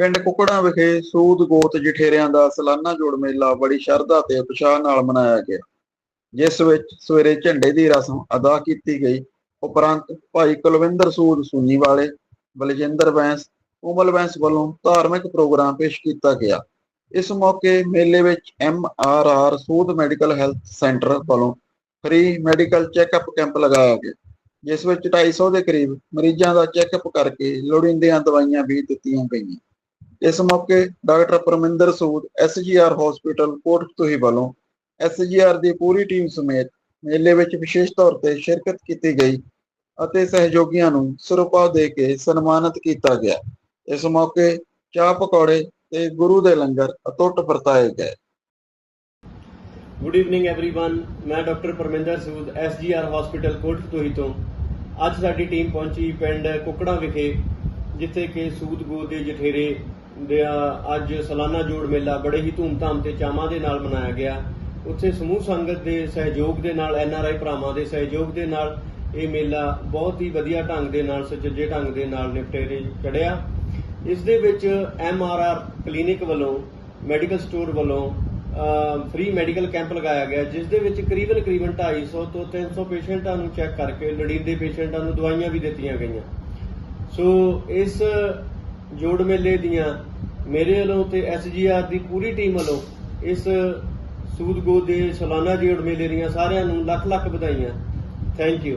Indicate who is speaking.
Speaker 1: ਪਿੰਡ ਕੁਕੜਾਂ ਵਿਖੇ ਸੂਦ ਗੋਤ ਜਠੇਰਿਆਂ ਦਾ ਸਾਲਾਨਾ ਜੋੜ ਮੇਲਾ ਬੜੀ ਸ਼ਰਧਾ ਤੇ ਉਤਸ਼ਾਹ ਨਾਲ ਮਨਾਇਆ ਗਿਆ, ਜਿਸ ਵਿੱਚ ਸਵੇਰੇ ਝੰਡੇ ਦੀ ਰਸਮ ਅਦਾ ਕੀਤੀ ਗਈ। ਉਪਰੰਤ ਭਾਈ ਕੁਲਵਿੰਦਰ ਸੂਦ ਸੂਨੀ ਵਾਲੇ ਬਲਜਿੰਦਰ ਬੈਂਸ ਉਮਲ ਬੈਂਸ ਵੱਲੋਂ ਧਾਰਮਿਕ ਪ੍ਰੋਗਰਾਮ ਪੇਸ਼ ਕੀਤਾ ਗਿਆ। ਇਸ ਮੌਕੇ ਮੇਲੇ ਵਿੱਚ M R R Sood medical health centre ਵੱਲੋਂ ਫ੍ਰੀ ਮੈਡੀਕਲ ਚੈੱਕਅਪ ਕੈਂਪ ਲਗਾਇਆ ਗਿਆ, ਜਿਸ ਵਿੱਚ 250 ਦੇ ਕਰੀਬ ਮਰੀਜ਼ਾਂ ਦਾ ਚੈੱਕਅਪ ਕਰਕੇ ਲੋੜੀਂਦੀਆਂ ਦਵਾਈਆਂ ਵੀ ਦਿੱਤੀਆਂ ਗਈਆਂ। ਇਸ ਮੌਕੇ doctor Parminder Sood SGR hospital Kotkatuhi ਵੱਲੋਂ ਐਸਜੀਆਰ ਦੀ ਪੂਰੀ ਟੀਮ ਸਮੇਤ ਮੇਲੇ ਵਿੱਚ ਵਿਸ਼ੇਸ਼ ਤੌਰ ਤੇ ਸ਼ਿਰਕਤ ਕੀਤੀ ਗਈ ਅਤੇ ਸਹਿਯੋਗੀਆਂ ਨੂੰ ਸਿਰੋਪਾ ਦੇ ਕੇ ਸਨਮਾਨਿਤ ਕੀਤਾ ਗਿਆ ਇਸ ਮੌਕੇ ਚਾਹ ਪਕੌੜੇ ਤੇ ਗੁਰੂ ਦੇ ਲੰਗਰ ਅਤੁੱਟ ਵਰਤਾਏ ਗਏ
Speaker 2: ਗੁੱਡ ਈਵਨਿੰਗ एवरीवन ਮੈਂ doctor Parminder Sood SGR hospital Kotkatuhi ਤੋਂ ਅੱਜ ਸਾਡੀ ਟੀਮ ਪਹੁੰਚੀ ਪਿੰਡ ਕੁਕੜਾ ਵਿਖੇ ਜਿੱਥੇ ਕਿ ਸੂਦ ਗੋਦ ਦੇ ਜਠੇਰੇ ਦੇ ਅੱਜ ਸਾਲਾਨਾ ਜੋੜ ਮੇਲਾ ਬੜੇ ਹੀ ਧੂਮਧਾਮ ਤੇ ਚਾਵਾਂ ਦੇ ਨਾਲ ਮਨਾਇਆ ਗਿਆ। ਉੱਥੇ ਸਮੂਹ ਸੰਗਤ ਦੇ ਸਹਿਯੋਗ ਦੇ ਨਾਲ, ਐਨ ਆਰ ਆਈ ਭਰਾਵਾਂ ਦੇ ਸਹਿਯੋਗ ਦੇ ਨਾਲ ਇਹ ਮੇਲਾ ਬਹੁਤ ਹੀ ਵਧੀਆ ਢੰਗ ਦੇ ਨਾਲ, ਸੁਚੱਜੇ ਢੰਗ ਦੇ ਨਾਲ ਨਿਪਟੇਰੇ ਚੜਿਆ। ਇਸ ਦੇ ਵਿੱਚ ਆਰ ਕਲੀਨਿਕ ਵੱਲੋਂ, ਮੈਡੀਕਲ ਸਟੋਰ ਵੱਲੋਂ ਫ੍ਰੀ ਮੈਡੀਕਲ ਕੈਂਪ ਲਗਾਇਆ ਗਿਆ, ਜਿਸ ਦੇ ਵਿੱਚ ਕਰੀਬਨ ਕਰੀਬਨ 250 ਤੋਂ 300 ਪੇਸ਼ੈਂਟਾਂ ਨੂੰ ਚੈੱਕ ਕਰਕੇ ਲੋੜੀਂਦੇ ਪੇਸ਼ੈਂਟਾਂ ਨੂੰ ਦਵਾਈਆਂ ਵੀ ਦਿੱਤੀਆਂ ਗਈਆਂ। ਸੋ ਇਸ ਜੋੜ ਮੇਲੇ ਦੀਆਂ ਮੇਰੇ ਵੱਲੋਂ ਤੇ ਐਸਜੀਆਰ ਦੀ ਪੂਰੀ ਟੀਮ ਵੱਲੋਂ ਇਸ ਸੂਦ ਗੋਦ ਦੇ ਸਾਲਾਨਾ ਜੋੜ ਮੇਲੇ ਦੀਆਂ ਸਾਰਿਆਂ ਨੂੰ ਲੱਖ ਲੱਖ ਵਧਾਈਆਂ। Thank you